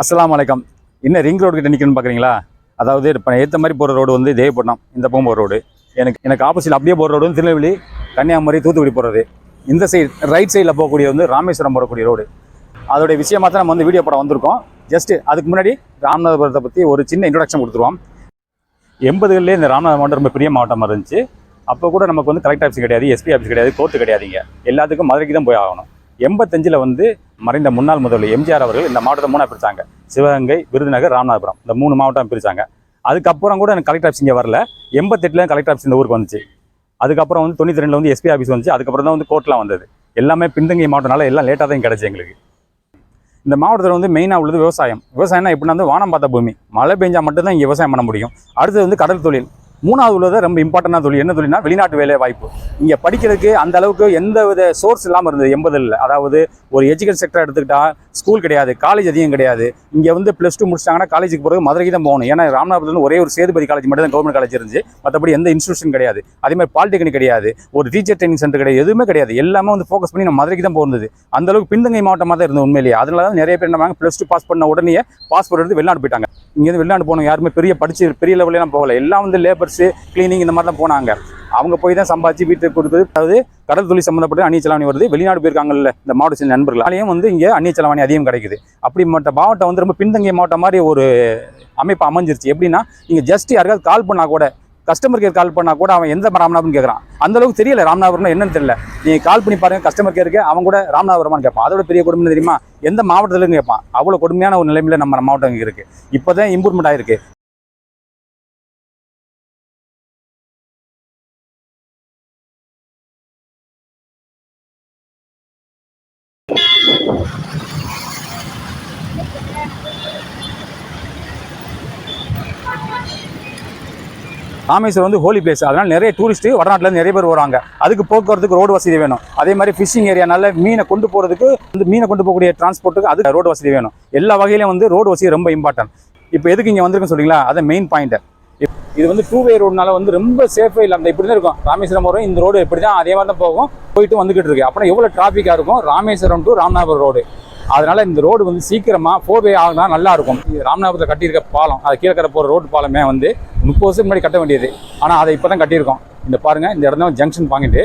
அஸ்லாம் வலைக்கம் இன்னும் ரிங் ரோடு கிட்ட நிற்கணும்னு பார்க்குறீங்களா அதாவது இப்போ ஏற்ற மாதிரி போகிற ரோடு வந்து தேவப்பட்டினம் இந்த பக்கம் போகிற ரோடு எனக்கு எனக்கு ஆப்போசிட் அப்படியே போகிற ரோடு வந்து திருநெல்வேலி கன்னியாகுமரி தூத்துக்குடி போகிறது இந்த சைடு ரைட் சைடில் போகக்கூடிய வந்து ராமேஸ்வரம் போகக்கூடிய ரோடு அதோடைய விஷயமா தான் நம்ம வந்து வீடியோ படம் வந்திருக்கோம். ஜஸ்ட் அதுக்கு முன்னாடி ராமநாதபுரத்தை பற்றி ஒரு சின்ன இன்ட்ரடக்ஷன் கொடுத்துருவோம். எண்பதுகளிலே இந்த ராமநாதபுரம் மாவட்டம் ரொம்ப பெரிய மாவட்டமாக இருந்துச்சு. அப்போ கூட நமக்கு வந்து கலெக்டர் ஆஃபீஸ் கிடையாது எஸ்பி ஆஃபீஸ் கிடையாது கோர்ட்டு கிடையாதுங்க. எல்லாத்துக்கும் மதுரைக்கு தான் போய் ஆகணும். எண்பத்தஞ்சில் வந்து மறைந்த முன்னாள் முதல்வர் எம்ஜிஆர் அவர்கள் இந்த மாவட்டத்தை மூணாக பிரித்தாங்க சிவகங்கை விருதுநகர் ராமநாதபுரம். இந்த மூணு மாவட்டம் பிரித்தாங்க அதுக்கப்புறம் கூட எனக்கு கலெக்டர் ஆஃபீஸ் இங்கே வரல. எண்பத்தெட்டில் கலெக்டர் ஆஃபீஸ் இந்த ஊருக்கு வந்துச்சு. அதுக்கப்புறம் வந்து தொண்ணூற்றி ரெண்டில் வந்து எஸ்பி ஆஃபீஸ் வந்துச்சு. அதுக்கப்புறம் தான் வந்து கோர்ட்லாம் வந்தது. எல்லாமே பின்தங்கிய மாவட்டம்னால எல்லாம் லேட்டாக தான் கிடச்சி எங்களுக்கு. இந்த மாவட்டத்தில் வந்து மெயினாக உள்ளது விவசாயம். விவசாயம்னா எப்படின்னா வந்து வானம் பார்த்த பூமி. மழை பெஞ்சால் மட்டும்தான் இங்கே விவசாயம் பண்ண முடியும். அடுத்தது வந்து கடல் தொழில். மூணாவது உள்ளது ரொம்ப இம்பார்ட்டண்டான தொழில் என்ன தொழில்னா வெளிநாட்டு வேலை வாய்ப்பு. இங்கே படிக்கிறதுக்கு அந்த அளவுக்கு எந்த வித சோர்ஸ் இல்லாமல் இருந்தது எண்பதில். அதாவது ஒரு எஜுகேஷன் செக்டர் எடுத்துக்கிட்டால் ஸ்கூல் கிடையாது காலேஜ் அதிகம் கிடையாது. இங்கே வந்து ப்ளஸ் டூ முடிச்சிட்டாங்கன்னா காலேஜுக்கு போகிறது மதுரைக்கு தான் போகணும். ஏன்னா ராமநாதபுரத்தில் ஒரே ஒரு சேதுபதி காலேஜ் மட்டும் தான் கவர்மெண்ட் காலேஜ் இருந்துச்சு. மற்றபடி எந்த இன்ஸ்டியூஷன் கிடையாது. அதே மாதிரி பாலிடெக்னிக் கிடையாது. ஒரு டீச்சர் ட்ரைனிங் சென்டர் கிடையாது. எதுவுமே கிடையாது. எல்லாமே வந்து ஃபோக்கஸ் பண்ணி நம்ம மதுரைக்கு தான் போகிறது அந்த அளவுக்கு பின்தங்கை மாவட்டமாக தான் இருந்தது உண்மையிலேயே. அதனால தான் நிறைய பேர் என்ன ப்ளஸ் டூ பாஸ் பண்ண உடனே பாஸ்போர்ட் எடுத்து வெளிநாடு போயிட்டாங்க. இங்கேருந்து வெளிநாடு போனவங்க யாருமே பெரிய படிச்சு பெரிய லெவல்லாம் போகல. எல்லாம் வந்து லேபர்ஸு கிளீனிங் இந்த மாதிரி தான் போனாங்க. அவங்க போய் தான் சம்பாதிச்சு வீட்டுக்கு கொடுத்து அதாவது கடல் தொழில் சம்மந்தப்பட்ட அந்நிய செலாவணி வருது. வெளிநாடு போயிருக்காங்கல்ல இந்த மாவட்ட சேர்ந்த நண்பர்கள். அதையும் வந்து இங்கே அந்நிய செலாவணி அதிகம் கிடைக்குது. அப்படிப்பட்ட மாவட்டம் வந்து ரொம்ப பின்தங்கிய மாவட்டம் மாதிரி ஒரு அமைப்பு அமைஞ்சிருச்சு. எப்படின்னா நீங்கள் ஜஸ்ட் யாருக்காவது கால் பண்ணால் கூட கஸ்டமர் கேர் கால் பண்ணால் கூட அவன் எந்த ராமநாதபுரம் கேட்குறான் அந்த அளவுக்கு தெரியல ராமநாதபுரம்னா என்னன்னு தெரியல. நீங்கள் கால் பண்ணி பாருங்க கஸ்டமர் கேருக்கு அவன் கூட ராமநாதபுரமானு கேட்பான். அதோட பெரிய கொடுமை தெரியுமா? எந்த மாவட்டத்திலும் கேட்பான். அவ்வளோ கொடுமையான ஒரு நிலைமையில நம்ம மாவட்டம் இங்கே இருக்குது இப்போ தான் இம்ப்ரூவ்மெண்ட் ஆயிருக்கு. ராமேஸ்வரம் வந்து ஹோலி பிளேஸ் அதனால் நிறைய டூரிஸ்ட்டு வடநாட்டிலேருந்து நிறைய பேர் வராங்க அதுக்கு போக்குவரத்துக்கு ரோடு வசதி வேணும். அதே மாதிரி ஃபிஷிங் ஏரியானால மீனை கொண்டு போகிறதுக்கு வந்து மீனை கொண்டு போகக்கூடிய டிரான்ஸ்போர்ட்டுக்கு அதுக்கு ரோடு வசதி வேணும். எல்லா வகையிலும் வந்து ரோடு வசதி ரொம்ப இம்பார்ட்டன்ட் இப்போ எதுக்கு இங்கே வந்திருக்குன்னு சொல்லிங்களா அது மெயின் பாயிண்ட்டு இது வந்து டூ வே ரோடுனால வந்து ரொம்ப சேஃபே இல்லாமல் இப்படி தான் இருக்கும். ராமேஸ்வரம் வரும் இந்த ரோடு இப்படி தான் அதே மாதிரி தான் போகும். போயிட்டு வந்துக்கிட்டு இருக்கு. அப்புறம் எவ்வளோ டிராஃபிக்காக இருக்கும்? ராமேஸ்வரம் டு ராமநாதபுரம் ரோடு அதனால இந்த ரோடு வந்து சீக்கிரமாக ஃபோர்வே ஆகுனா நல்லா இருக்கும் ராமநாதபுரத்தில் கட்டியிருக்க பாலம் அது கீழே போகிற ரோடு பாலமே வந்து முப்பது வருஷம் முன்னாடி கட்ட வேண்டியது. ஆனால் அதை இப்போ தான் கட்டியிருக்கோம். இந்த பாருங்கள் இந்த இடம் தான் ஜங்ஷன் பாயிண்ட்டு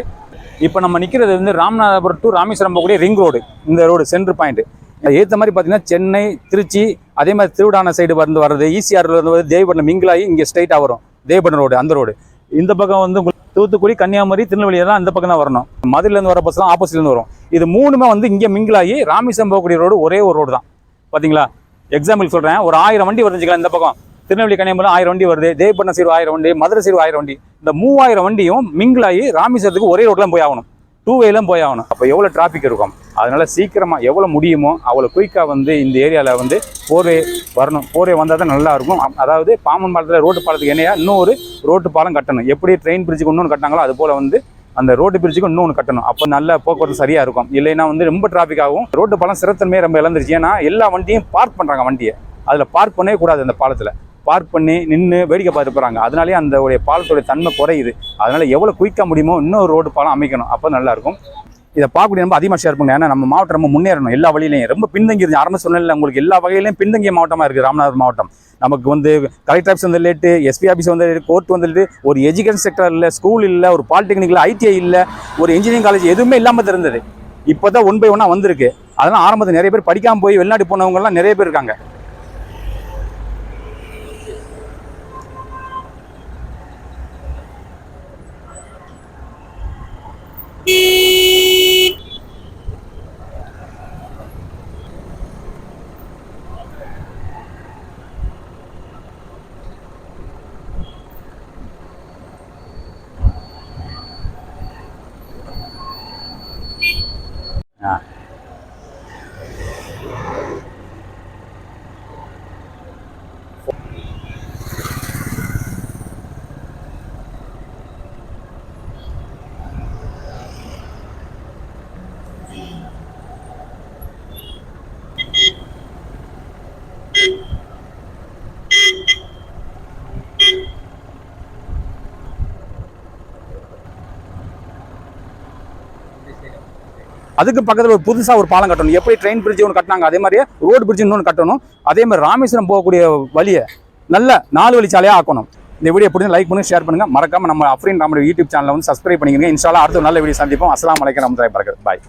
இப்போ நம்ம நிற்கிறது வந்து ராமநாதபுரம் டு ராமேஸ்வரம் போகக்கூடிய ரிங் ரோடு இந்த ரோடு சென்ட்ரு பாயிண்ட்டு அது ஏற்ற மாதிரி பார்த்தீங்கன்னா சென்னை திருச்சி அதே மாதிரி திருவிடான சைடு வந்து வர்றது ஈசிஆரில் இருந்து வந்து தேவப்பட்டினம் மிங்கிலாகி இங்கே ஸ்ட்ரைட்டாக வரும். தேவப்பட்டினம் ரோடு அந்த ரோடு இந்த பக்கம் வந்து தூத்துக்குடி கன்னியாகுமரி திருநெல்வேலி அந்த பக்கம் தான் வரணும். மதுரையிலேருந்து வர பஸ்லாம் ஆப்போசிட்லேருந்து வரும். இது மூணுமே வந்து இங்கே மிங்கிலாகி ராமேஸ்வரம் போகக்கூடிய ரோடு ஒரே ஒரு ரோடு தான். பார்த்தீங்களா எக்ஸாம்பிள் சொல்கிறேன் ஒரு ஆயிரம் வண்டி வருதுங்களா இந்த பக்கம். திருநெல்வேலி கன்னியாகுமரி ஆயிரம் வண்டி வருது. தேவப்பட்டினம் சீர் ஆயிரம் வண்டி மதுரை சீர் ஆயிரம் வண்டி. இந்த மூவாயிரம் வண்டியும் மிங்கிலாகி ராமேஸ்வரத்துக்கு ஒரே ரோட்லாம் போய் ஆகணும். டூ வேலாம் போய் ஆகணும். அப்போ எவ்வளோ டிராஃபிக் இருக்கும்? அதனால் சீக்கிரமாக எவ்வளோ முடியுமோ அவ்வளோ குயிக்காக வந்து இந்த ஏரியாவில் வந்து போரே வரணும். போர்வே வந்தால் தான் நல்லா இருக்கும். அதாவது பாம்பன் பாலத்தில் ரோட்டு பாலத்துக்கு என்னையா? இன்னொரு ரோட்டு பாலம் கட்டணும். எப்படி ட்ரெயின் பிரிட்ஜுக்கு இன்னொன்று கட்டினாங்களோ அது போல் வந்து அந்த ரோடு பிரிட்ஜுக்கு இன்னொன்று கட்டணும். அப்போ நல்ல போக்குவரத்து சரியாக இருக்கும். இல்லைன்னா வந்து ரொம்ப டிராஃபிக் ஆகும். ரோடு பாலம் சிறத்தன்மையை ரொம்ப இழந்துருச்சு. ஏன்னா எல்லா வண்டியும் பார்க் பண்ணுறாங்க வண்டியை. அதில் பார்க் பண்ணவே கூடாது அந்த பாலத்தில். பார்க் பண்ணி நின்று வேடிக்கை பார்த்துட்டு போகிறாங்க அதனாலேயே அந்த உடைய பாலத்துடைய தன்மை குறையுது. அதனால் எவ்வளோ குயிக்காக முடியுமோ இன்னொரு ரோடு பாலம் அமைக்கணும். அப்போ நல்லாயிருக்கும் இதை பார்க்கக்கூடிய ரொம்ப அதிகமாக ஷேர் பண்ணுங்க. ஏன்னா நம்ம மாவட்டம் ரொம்ப முன்னேறணும். எல்லா வழியிலையும். ரொம்ப பின்தங்கி இருந்து ஆரம்ப சூழ்நிலை உங்களுக்கு எல்லா வகையிலையும் பின்தங்கிய மாவட்டமாக இருக்குது ராமநாதபுரம் மாவட்டம். நமக்கு வந்து கலெக்டர் ஆஃபீஸ் வந்து லேட்டு எஸ்பி ஆஃபீஸ் வந்து கோர்ட் வந்துட்டு ஒரு எஜுகேஷன் செக்டர் இல்லை ஸ்கூல் இல்லை ஒரு பாலிடெக்னிக்கில் ஐடிஐ இல்லை ஒரு இன்ஜினியரிங் காலேஜ் எதுவுமே இல்லாமல் தான் இருந்தது. இப்போ தான் ஒன் பை ஒன்னாக வந்திருக்கு. அதெல்லாம் ஆரம்பத்தில் நிறைய பேர் படிக்காமல் போய் வெளிநாடு போனவங்கலாம் நிறைய பேர் இருக்காங்க. அதுக்கு பக்கத்தில் ஒரு புதுசாக ஒரு பாலம் கட்டணும். எப்படி ட்ரெயின் பிரிட்ஜ் ஒன்று கட்டினாங்க? அதே மாதிரியே ரோடு பிரிட்ஜ் இன்னொன்று கட்டணும். அதே மாதிரி ராமேஸ்வரம் போகக்கூடிய வழியை நல்ல நாலு வழிச்சாலையாக ஆக்கணும். இந்த வீடியோ பிடிச்சி லைக் பண்ணி ஷேர் பண்ணுங்க. மறக்காம நம்ம அஃப்ரீன் நம்ம யூடியூப் சேனலை வந்து சப்ஸ்கிரைப் பண்ணிக்கோங்க. இன்ஸ்டாலாக அடுத்த நல்ல வீடியோ சந்திப்போம். அஸ்லாம் வலைக்கம் நம்ம பரகத் பாய்